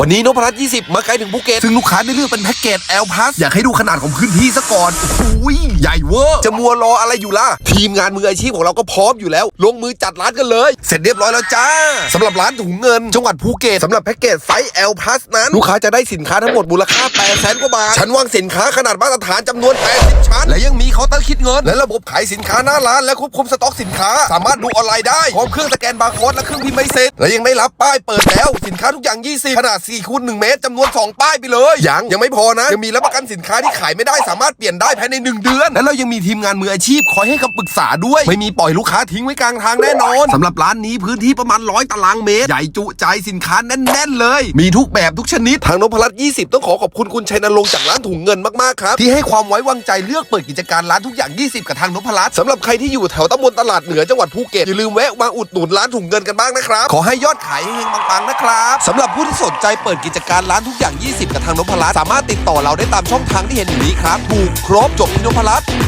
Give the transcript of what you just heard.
วันนี้นพรัตน์20 มาไกลถึงภูเก็ตซึ่งลูกค้าได้เลือกเป็นแพ็กเกจ L Plus อยากให้ดูขนาดของพื้นที่ซะก่อนโอ้ยใหญ่เวอร์จะมัวรออะไรอยู่ล่ะ ทีมงานมืออาชีพของเราก็พร้อมอยู่แล้ว ลงมือจัดร้านกันเลย เสร็จเรียบร้อยแล้วจ้าสำหรับร้านถุงเงิน จังหวัดภูเก็ตสำหรับแพ็กเกจไซส์ L Plus นั้น ลูกค้าจะได้สินค้าทั้งหมดมูลค่า8แสนกว่าบาทชั้นวางสินค้าขนาดมาตรฐานจำนวน80ชั้น และยังมีเคาน์เตอร์คิดเงิน และระบบขายสินค้าหน้าร้านและควบคุมสต็อกสินค้า สามารถดูออนไลน์ได้พร้อมเครื่องสแกนบาร์โค้ดและเครื่องพิมพ์ใบเสร็จและยังได้รับป้ายเปิดแล้วสินค้าทุกอย่าง 20ขนาด4คูณ1เมตรจำนวน 2 ป้ายไปเลยยังยังไม่พอนะ ยังมีรับประกันสินค้าที่ขายไม่ได้สามารถเปลี่ยนได้ภายใน 1 เดือน และเรายังมีทีมงานมืออาชีพคอยให้คำปรึกษาด้วย ไม่มีปล่อยลูกค้าทิ้งไว้กลางทางแน่นอนสำหรับร้านนี้พื้นที่ประมาณร้อยตารางเมตร ใหญ่จุใจสินค้าแน่นๆเลย มีทุกแบบทุกชนิดทางนพรัตน์20 ต้องขอขอบคุณคุณชัยนรงค์จากร้านถุงเงินมากๆครับที่ให้ความไว้วางใจเลือกเปิดกิจการร้านทุกอย่าง 20 กับทางนพรัตน์สำหรับใครที่อยู่แถวตำบลตลาดเหนือจังหวัดภูเก็ตอย่าลืมแวะมาอุดหนุนร้านถุงเงินกันบ้างนะครับขอให้ยอดขายเฮงๆปังๆนะครับสำหรับผู้ที่สนใจเปิดกิจการร้านทุกอย่าง 20 กับทางนพรัตน์สามารถติดต่อเราได้ตามช่องทางที่เห็นอยู่นี้ครับถูกครบจบที่นพรัตน์